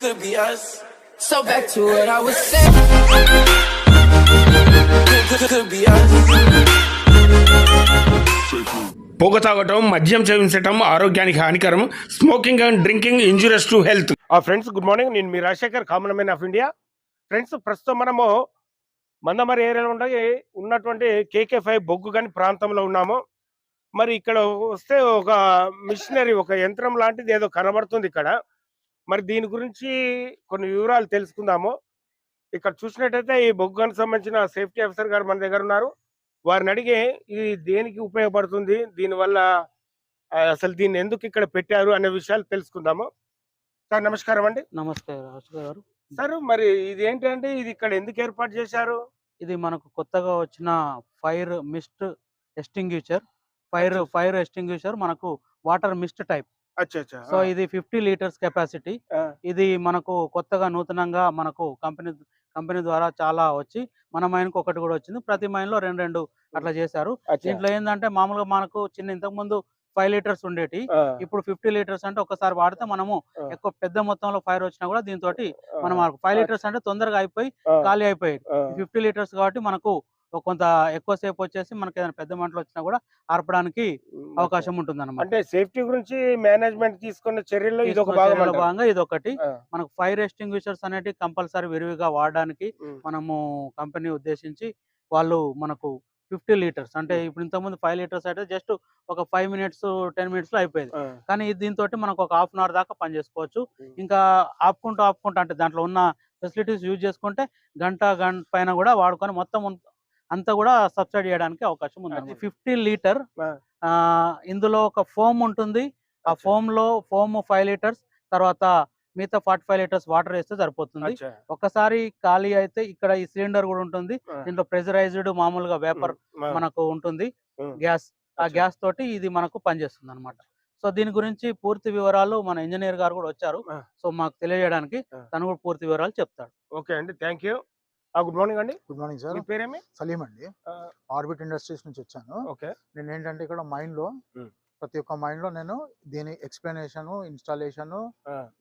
could be us. So back to what I was saying. Could, be us. పొగ తాగటం మద్యం సేవించటం ఆరోగ్యానికి హానికరం smoking and drinking injurious to health ఆ ఫ్రెండ్స్ గుడ్ మార్నింగ్ నేను మీ Rajasekhar common man of India friends ప్రస్తుతం మనము మందమరి ఏరియాలో ఉండే ఉన్నటువంటి కేకే ఫైవ్ బొగ్గు గని ప్రాంతంలో ఉన్నాము మరి ఇక్కడ వస్తే ఒక మిషనరీ ఒక యంత్రం లాంటిది ఏదో కనబడుతుంది ఇక్కడ మరి దీని గురించి కొన్ని వివరాలు తెలుసుకుందాము. ఇక్కడ చూసినట్టయితే ఈ బొగ్గు గనికి సంబంధించిన సేఫ్టీ ఆఫీసర్ గారు మన దగ్గర ఉన్నారు. వారిని అడిగే ఇది దేనికి ఉపయోగపడుతుంది? దీనివల్ల అసలు దీన్ని ఎందుకు ఇక్కడ పెట్టారు అనే విషయాలు తెలుసుకుందాము. సార్ నమస్కారం అండి. నమస్తే గారు. సార్ మరి ఇది ఏంటంటే ఇది ఇక్కడ ఎందుకు ఏర్పాటు చేశారు? ఇది మనకు కొత్తగా వచ్చిన fire mist extinguisher fire. Fire extinguisher మనకు వాటర్ మిస్ట్ టైప్. సో ఇది ఫిఫ్టీ లీటర్స్ కెపాసిటీ. ఇది మనకు కొత్తగా నూతనంగా మనకు కంపెనీ కంపెనీ ద్వారా చాలా వచ్చి మన మైన్కి ఒకటి కూడా వచ్చింది. ప్రతి మైన్లో రెండు రెండు అట్లా చేశారు. దీంట్లో ఏంటంటే మామూలుగా మనకు చిన్న ఇంతకు ముందు ఫైవ్ లీటర్స్ ఉండేటి. ఇప్పుడు ఫిఫ్టీ లీటర్స్ అంటే ఒకసారి వాడితే మనము. ఎక్కువ పెద్ద మొత్తంలో ఫైర్ వచ్చినా కూడా దీంతో మనం ఫైవ్ లీటర్స్ అంటే తొందరగా అయిపోయి ఖాళీ అయిపోయి ఫిఫ్టీ లీటర్స్ కాబట్టి మనకు కొంత ఎక్కువ సేపు వచ్చేసి మనకి ఏదైనా పెద్ద మంటలు వచ్చినా కూడా ఆర్పడానికి అవకాశం ఉంటుంది అనమాట అంటే సేఫ్టీ గురించి మేనేజ్మెంట్ తీసుకున్న చర్యల్లో ఇది ఒక. భాగంగా ఇది ఒకటి మనకు ఫైర్ ఎస్టింగ్విషర్స్ అనేవి కంపల్సరీ విరివిగా వాడడానికి మనము కంపెనీ ఉద్దేశించి వాళ్ళు మనకు ఫిఫ్టీ లీటర్స్ అంటే ఇప్పుడు ఇంతకుముందు ఫైవ్ లీటర్స్ అయితే జస్ట్ ఒక ఫైవ్ మినిట్స్ టెన్ మినిట్స్లో అయిపోయేది కానీ దీంతో మనకు ఒక హాఫ్ అన్ అవర్ దాకా పనిచేసుకోవచ్చు ఉమ్. ఇంకా ఆపుకుంటూ ఆపుకుంటూ అంటే దాంట్లో ఉన్న ఫెసిలిటీస్ యూజ్ చేసుకుంటే గంట గంట పైన కూడా వాడుకొని మొత్తం అంతా కూడా సబ్సిడీ చేయడానికి అవకాశం ఉంది. ఫిఫ్టీ లీటర్ ఆ. ఇందులో ఒక ఫోమ్ ఉంటుంది ఆ. ఫోమ్లో ఫోమ్ ఫైవ్ లీటర్స్ తర్వాత మిగతా ఫార్టీ ఫైవ్ లీటర్స్ వాటర్ వేస్తే సరిపోతుంది అచ్చా. ఒక్కసారి ఖాళీ అయితే ఇక్కడ ఈ సిలిండర్ కూడా ఉంటుంది. దీంట్లో ప్రెజరైజ్డ్ మామూలుగా వేపర్ మనకు ఉంటుంది. గ్యాస్ ఆ. గ్యాస్ తోటి ఇది మనకు పనిచేస్తుంది అనమాట సో దీని గురించి పూర్తి వివరాలు మన ఇంజనీర్ గారు కూడా వచ్చారు. సో మాకు తెలియజేయడానికి. తను కూడా పూర్తి వివరాలు చెప్తాడు ఓకే అండి థ్యాంక్ గుడ్ మార్నింగ్ అండి. గుడ్ మార్నింగ్ సార్ మీ పేరేమి? సలీం అండి. ఆర్బిట్ ఇండస్ట్రీస్ నుంచి వచ్చాను. ఓకే. నేను ఏంటంటే ఇక్కడ మైండ్లో. ప్రతి ఒక్క మైండ్లో నేను దీని ఎక్స్ప్లెనేషన్ ఇన్స్టాలేషన్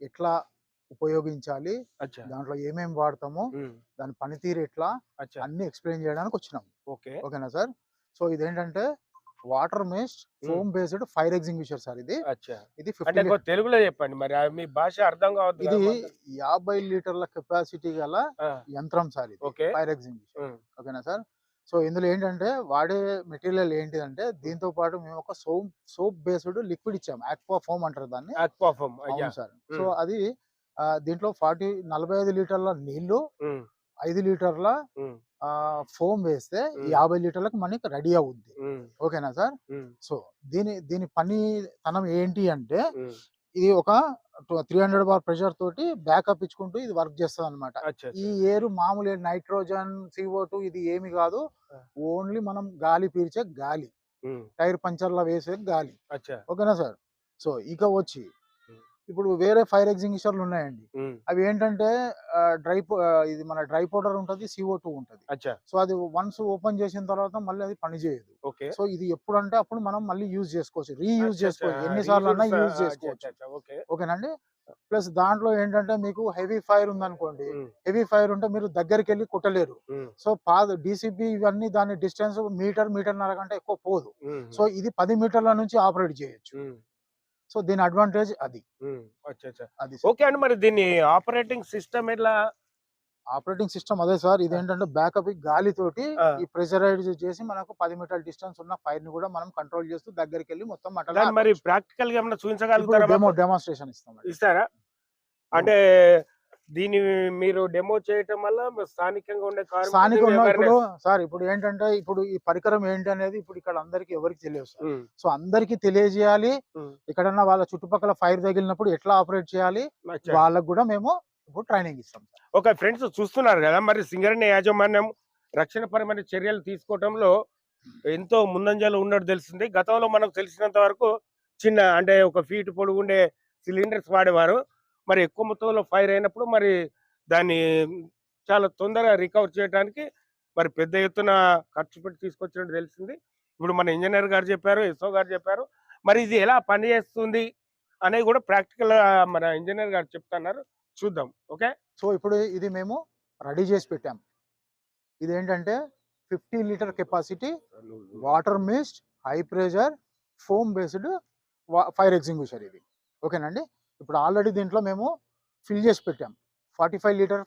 ఎట్లా ఉపయోగించాలి దాంట్లో ఏమేమి వాడతాము దాని పనితీరు ఎట్లా అన్ని ఎక్స్ప్లెయిన్ చేయడానికి వచ్చినాం. ఓకే. ఓకేనా సార్? సో ఇదేంటంటే water mist foam based fire extinguisher sir ఇది. ఇది తెలుగులో చెప్పండి మరి. మీ భాష అర్థం కావద్దు ఇది. యాభై లీటర్ల కెపాసిటీ గల యంత్రం సార్ ఇది ఫైర్ ఎగ్జింగ్విషర్. ఓకేనా సార్? సో ఇందులో ఏంటంటే వాడే మెటీరియల్ ఏంటిదంటే దీంతో పాటు మేము ఒక సోప్ సోప్ బేస్డ్ లిక్విడ్ ఇచ్చాము ఆక్వా ఫోమ్ అంటారు దాన్ని. అయ్యా. అవును సార్. సో. అది దీంట్లో ఫార్టీ నలభై ఐదు లీటర్ల నీళ్ళు ఐదు లీటర్ల ఫోమ్ వేస్తే. యాభై లీటర్లకు మనకి రెడీ అవుద్ది. ఓకేనా సార్? సో దీని దీని పని తనం ఏంటి అంటే. ఇది ఒక త్రీ హండ్రెడ్ బార్ ప్రెషర్ తోటి బ్యాకప్ ఇచ్చుకుంటూ ఇది వర్క్ చేస్తుంది అనమాట ఈ ఎయిర్ మామూలు నైట్రోజన్ సిఓ టూ ఇది ఏమి కాదు. ఓన్లీ మనం గాలి పీల్చే గాలి. టైర్ పంచర్లా వేసే గాలి. ఓకేనా సార్? సో ఇక వచ్చి. ఇప్పుడు వేరే ఫైర్ ఎగ్జింగ్విషర్లు ఉన్నాయండి. అవి ఏంటంటే డ్రై ఇది మన డ్రై పౌడర్ ఉంటుంది సిఓ టూ ఉంటుంది. సో అది వన్స్ ఓపెన్ చేసిన తర్వాత మళ్ళీ అది పని చేయదు. ఓకే. సో ఇది ఎప్పుడు అంటే అప్పుడు మనం మళ్ళీ యూజ్ చేసుకోవచ్చు రీయూజ్ చేసుకోవచ్చు అచ్చా. ఎన్నిసార్లు అన్నా యూజ్ చేసుకోవచ్చు. ఓకేనండి? ప్లస్ దాంట్లో ఏంటంటే మీకు హెవీ ఫైర్ ఉందనుకోండి హెవీ ఫైర్ ఉంటే మీరు దగ్గరికి వెళ్ళి కుట్టలేరు సో పాద డీసీబీ ఇవన్నీ దాని డిస్టెన్స్ మీటర్ మీటర్న్నర కంటే ఎక్కువ పోదు. సో ఇది పది మీటర్ల నుంచి ఆపరేట్ చేయొచ్చు. సో దీని అడ్వాంటేజ్ అది. ఉమ్, అచ్చా అచ్చా అది ఓకే అండి మరి దీన్ని ఆపరేటింగ్ సిస్టమ్ ఎట్లా ఆపరేటింగ్ సిస్టమ్ అదే సార్. ఇది ఏంటంటే బ్యాకప్ గాలితోటి. ఈ ప్రెషరైజ్ చేసి మనకు పది మీటర్ల డిస్టెన్స్ ఉన్న ఫైర్ని కూడా మనం కంట్రోల్ చేస్తూ దగ్గరికి వెళ్ళి మొత్తం మటన్ దాన్ని మరి ప్రాక్టికల్గా ఏమైనా చూపించగలుగుతారా? డెమాన్స్ట్రేషన్ ఇస్తాం ఇస్తారా? అంటే దీన్ని మీరు డెమో చేయటం వల్ల స్థానికంగా ఉండే స్థానిక ఇప్పుడు సార్ ఇప్పుడు ఏంటంటే ఇప్పుడు ఈ పరికరం ఏంటి అనేది ఇప్పుడు ఇక్కడ అందరికి ఎవరికి తెలియదు సార్. సో అందరికి తెలియజేయాలి. ఎక్కడన్నా వాళ్ళ చుట్టుపక్కల ఫైర్ తగిలినప్పుడు ఎట్లా ఆపరేట్ చేయాలి. వాళ్ళకు కూడా మేము ఇప్పుడు ట్రైనింగ్ ఇస్తాం ఒక ఫ్రెండ్స్ చూస్తున్నారు కదా మరి సింగరేణి యాజమాన్యం రక్షణపరమైన చర్యలు తీసుకోవటంలో ఎంతో ముందంజలో ఉన్నట్టు తెలుస్తుంది. గతంలో మనకు తెలిసినంత వరకు చిన్న అంటే ఒక ఫీట్ పొడుగుండే సిలిండర్స్ వాడేవారు. మరి ఎక్కువ మొత్తంలో ఫైర్ అయినప్పుడు మరి దాన్ని చాలా తొందరగా రికవర్ చేయడానికి మరి పెద్ద ఎత్తున ఖర్చు పెట్టి తీసుకొచ్చినట్టు తెలిసింది. ఇప్పుడు మన ఇంజనీర్ గారు చెప్పారు ఎస్ఓ గారు చెప్పారు. మరి ఇది ఎలా పనిచేస్తుంది అనేది కూడా ప్రాక్టికల్ మన ఇంజనీర్ గారు చెప్తున్నారు. చూద్దాం. ఓకే? సో ఇప్పుడు ఇది మేము రెడీ చేసి పెట్టాం. ఇది ఏంటంటే fifty litre capacity water mist high pressure foam based fire extinguisher ఇది. ఓకేనండి ఇప్పుడు ఆల్రెడీ దీంట్లో మేము ఫిల్ చేసి పెట్టాం. Forty five litre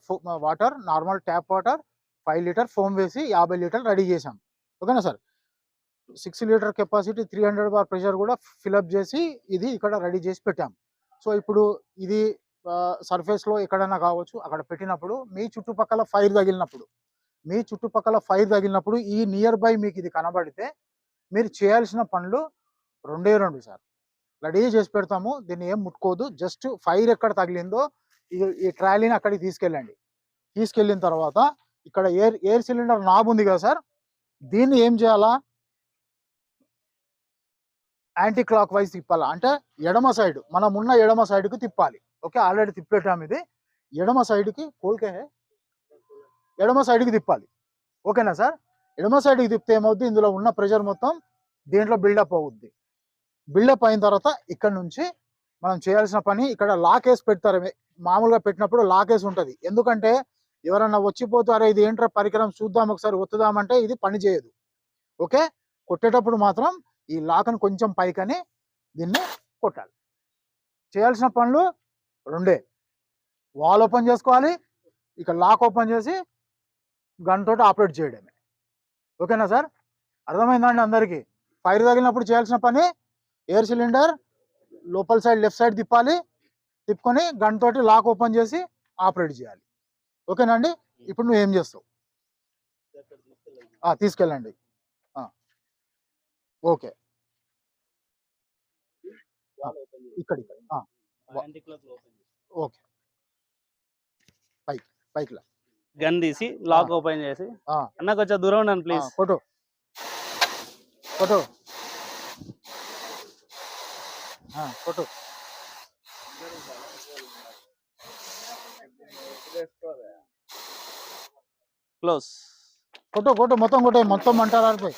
water normal tap water five litre foam వేసి యాభై లీటర్ రెడీ చేసాం ఓకేనా sir? Six litre capacity three hundred bar pressure కూడా ఫిలప్ చేసి ఇది ఇక్కడ రెడీ చేసి పెట్టాం. సో ఇప్పుడు ఇది సర్ఫేస్లో ఎక్కడైనా కావచ్చు అక్కడ పెట్టినప్పుడు మీ చుట్టుపక్కల ఫైర్ తగిలినప్పుడు మీ చుట్టుపక్కల ఫైర్ తగిలినప్పుడు ఈ నియర్ బై మీకు ఇది కనబడితే మీరు చేయాల్సిన పనులు రెండే రెండు సార్. రెడీ చేసి పెడతాము. దీన్ని ఏం ముట్టుకోదు జస్ట్ ఫైర్ ఎక్కడ తగిలిందో ఈ ట్రాలీని అక్కడికి తీసుకెళ్ళండి. తీసుకెళ్ళిన తర్వాత ఇక్కడ ఎయిర్ ఎయిర్ సిలిండర్ నాబ్ ఉంది కదా సార్? దీన్ని ఏం చేయాలా? యాంటీ క్లాక్ వైజ్ తిప్పాలా? అంటే ఎడమ సైడ్ మనం ఉన్న ఎడమ సైడ్కి తిప్పాలి. ఓకే? ఆల్రెడీ తిప్పేటాం ఇది. ఎడమ సైడ్కి కోల్కే ఎడమ సైడ్కి తిప్పాలి. ఓకేనా సార్? ఎడమ సైడ్కి తిప్పితే ఏమవుద్ది? ఇందులో ఉన్న ప్రెషర్ మొత్తం దీంట్లో బిల్డప్ అవుద్ది. బిల్డప్ అయిన తర్వాత ఇక్కడ నుంచి మనం చేయాల్సిన పని ఇక్కడ లాక్ వేసి పెడతారు. మామూలుగా పెట్టినప్పుడు లాక్ వేసి ఉంటుంది. ఎందుకంటే ఎవరన్నా వచ్చిపోతారో ఇది ఏంట్రా పరికరం? చూద్దాం ఒకసారి ఒత్తుదామంటే ఇది పని చేయదు. ఓకే? కొట్టేటప్పుడు మాత్రం ఈ లాక్ని కొంచెం పైకని దీన్ని కొట్టాలి. చేయాల్సిన పనులు రెండే. వాల్ ఓపెన్ చేసుకోవాలి. ఇక లాక్ ఓపెన్ చేసి గన్ తోటి ఆపరేట్ చేయడమే. ఓకేనా సార్? అర్థమైందండి అందరికీ? ఫైర్ తగిలినప్పుడు చేయాల్సిన పని ఎయిర్ సిలిండర్ లోపల సైడ్ లెఫ్ట్ సైడ్ తిప్పాలి. తిప్పుకొని గన్ తోటి లాక్ ఓపెన్ చేసి ఆపరేట్ చేయాలి. ఓకేనా అండి? ఇప్పుడు నువ్వు ఏం చేస్తావు? తీసుకెళ్ళండి. ఓకే. ఇక్కడ ఓకే. పైకి పైకి లా. గన్ తీసి లాక్ ఓపెన్ చేసి. అన్న కొంచెం దూరం ఉన్నాను ప్లీజ్ కొట్టు ఆ, కొట్టు. క్లోజ్. కొట్టు కొట్టు మొత్తం కొట్టు మొత్తం ఆడిపోయి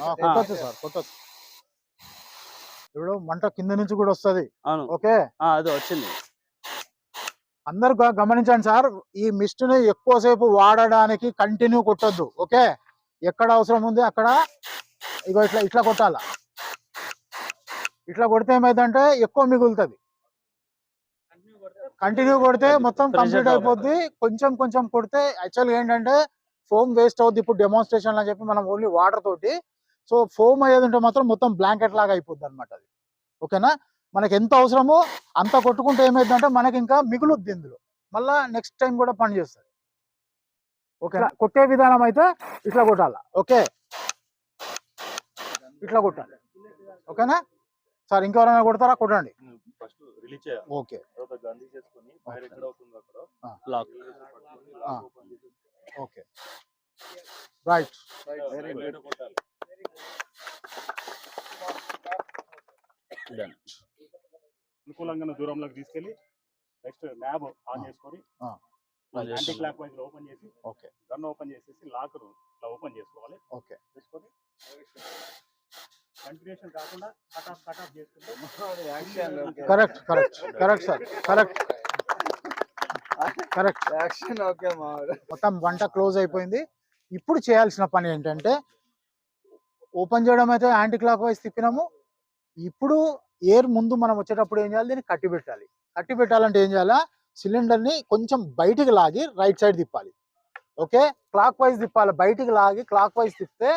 ఆ, కొట్టొచ్చు సార్ కొట్టొచ్చు. ఇప్పుడు మంట కింద నుంచి కూడా వస్తది. ఓకే? ఆ, అది వచ్చింది. అందరు గమనించండి సార్ ఈ మిస్ట్ని ఎక్కువసేపు వాడడానికి కంటిన్యూ కొట్టొద్దు ఓకే? ఎక్కడ అవసరం ఉంది అక్కడ? ఇగో ఇట్లా ఇట్లా కొట్టాల? ఇట్లా కొడితే ఏమైందంటే ఎక్కువ మిగులుతుంది. కంటిన్యూ కొడితే మొత్తం కంప్లీట్ అయిపోద్ది. కొంచెం కొంచెం కొడితే యాక్చువల్గా ఏంటంటే ఫోమ్ వేస్ట్ అవుద్ది. ఇప్పుడు డెమాన్స్ట్రేషన్ అని చెప్పి మనం ఓన్లీ వాటర్ తోటి. సో ఫోమ్ అయ్యేది ఉంటే మాత్రం మొత్తం బ్లాంకెట్ లాగా అయిపోద్ది అనమాట అది. ఓకేనా? మనకి ఎంత అవసరమో అంత కొట్టుకుంటే ఏమైందంటే మనకి ఇంకా మిగులుద్ది ఇందులో. మళ్ళా నెక్స్ట్ టైం కూడా పని చేస్తుంది ఓకేనా కొట్టే విధానం అయితే ఇట్లా కొట్టాల? ఓకే ఇట్లా కొట్టాలి. ఓకేనా సార్ ఇంకెవరైనా కొడతారా? కొట్టండి. ఫస్ట్ రిలీజ్ చేయాలి. ఓకే ఓకే రైట్ కొట్టాలి? అనుకూలంగా దూరంలోకి తీసుకెళ్ళి నెక్స్ట్ ల్యాబ్ ఆన్. చేసుకొని ఆ. యాంటీ క్లాక్ వైజ్ ఓపెన్ చేసి ఓకే. గన్ ఓపెన్ చేసేసి లాక్ ఇట్లా ఓపెన్ చేసుకోవాలి. ఓకే. చేసుకొని కంటిన్యూషన్ కాకుండా కట్ ఆఫ్ కట్ ఆఫ్ చేసుకుంటే correct correct correct sir correct. Correct. Action okay మావాడు. మొత్తం వంట క్లోజ్ అయిపోయింది. ఇప్పుడు చేయాల్సిన పని ఏంటంటే ఓపెన్ చేయడం అయితే యాంటీ క్లాక్ వైజ్ తిప్పినాము. ఇప్పుడు ఎయిర్ ముందు మనం వచ్చేటప్పుడు ఏం చేయాలి? దీన్ని కట్టి పెట్టాలి కట్టి పెట్టాలంటే ఏం చేయాలా? సిలిండర్ని కొంచెం బయటికి లాగి రైట్ సైడ్ తిప్పాలి. ఓకే? క్లాక్ వైజ్ తిప్పాలి. బయటికి లాగి క్లాక్ వైజ్ తిప్పితే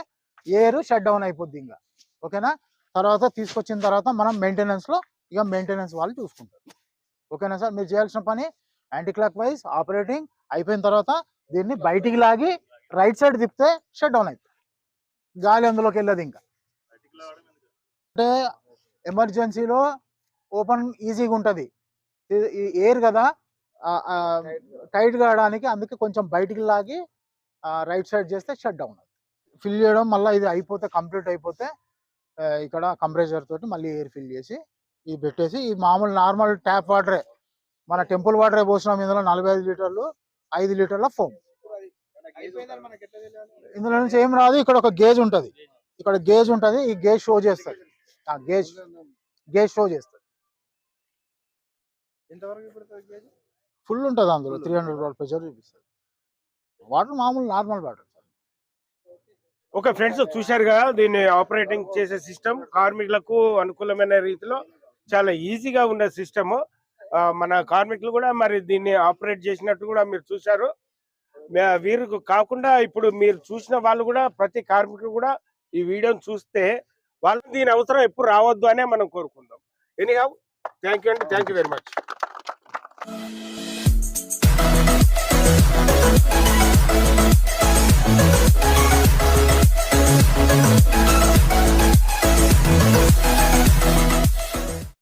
ఎయిర్ షట్ డౌన్ అయిపోద్ది ఇంకా. ఓకేనా? తర్వాత తీసుకొచ్చిన తర్వాత మనం మెయింటెనెన్స్లో ఇక మెయింటెనెన్స్ వాళ్ళు చూసుకుంటారు. ఓకేనా సార్? మీరు చేయాల్సిన పని యాంటీ క్లాక్ వైజ్ ఆపరేటింగ్ అయిపోయిన తర్వాత దీన్ని బయటికి లాగి రైట్ సైడ్ తిప్పితే షట్ డౌన్ అవుతుంది గాలి అందులోకి వెళ్ళదు ఇంకా. అంటే ఎమర్జెన్సీలో ఓపెన్ ఈజీగా ఉంటుంది ఎయిర్ కదా టైట్ కావడానికి అందుకే కొంచెం బయటికి లాగి రైట్ సైడ్ చేస్తే షట్ డౌన్ ఫిల్ చేయడం మళ్ళీ ఇది అయిపోతే కంప్లీట్ అయిపోతే ఇక్కడ కంప్రెసర్ తోటి మళ్ళీ ఎయిర్ ఫిల్ చేసి ఇది పెట్టేసి ఈ మామూలు నార్మల్ ట్యాప్ వాటరే మన టెంపుల్ వాటరే పోసినాం ఇందులో నలభై ఐదు లీటర్లు ఐదు లీటర్ల ఫోమ్. ఇందులో నుంచి ఏం రాదు ఇక్కడ ఒక గేజ్ ఉంటది. ఇక్కడ గేజ్ ఉంటది ఈ గేజ్ షో చేస్తుంది. ఆ గేజ్ గేజ్ షో చేస్తుంది గేజ్? ఫుల్ ఉంటుంది అందులో త్రీ హండ్రెడ్ వాట్ ప్రెషర్ చూపిస్తుంది వాటర్ మామూలు నార్మల్ వాటర్ ఓకే ఫ్రెండ్స్ చూశారు కదా దీన్ని ఆపరేటింగ్ చేసే సిస్టమ్ కార్మికులకు అనుకూలమైన రీతిలో చాలా ఈజీగా ఉన్న సిస్టమ్ మన కార్మికులు కూడా మరి దీన్ని ఆపరేట్ చేసినట్టు కూడా మీరు చూశారు. వీరు కాకుండా ఇప్పుడు మీరు చూసిన వాళ్ళు కూడా ప్రతి కార్మికులు కూడా ఈ వీడియోని చూస్తే వాళ్ళు దీని అవసరం ఎప్పుడు రావద్దు అనే మనం కోరుకుందాం. ఎనీ హావ్ థ్యాంక్ యూ అండి థ్యాంక్ యూ వెరీ మచ్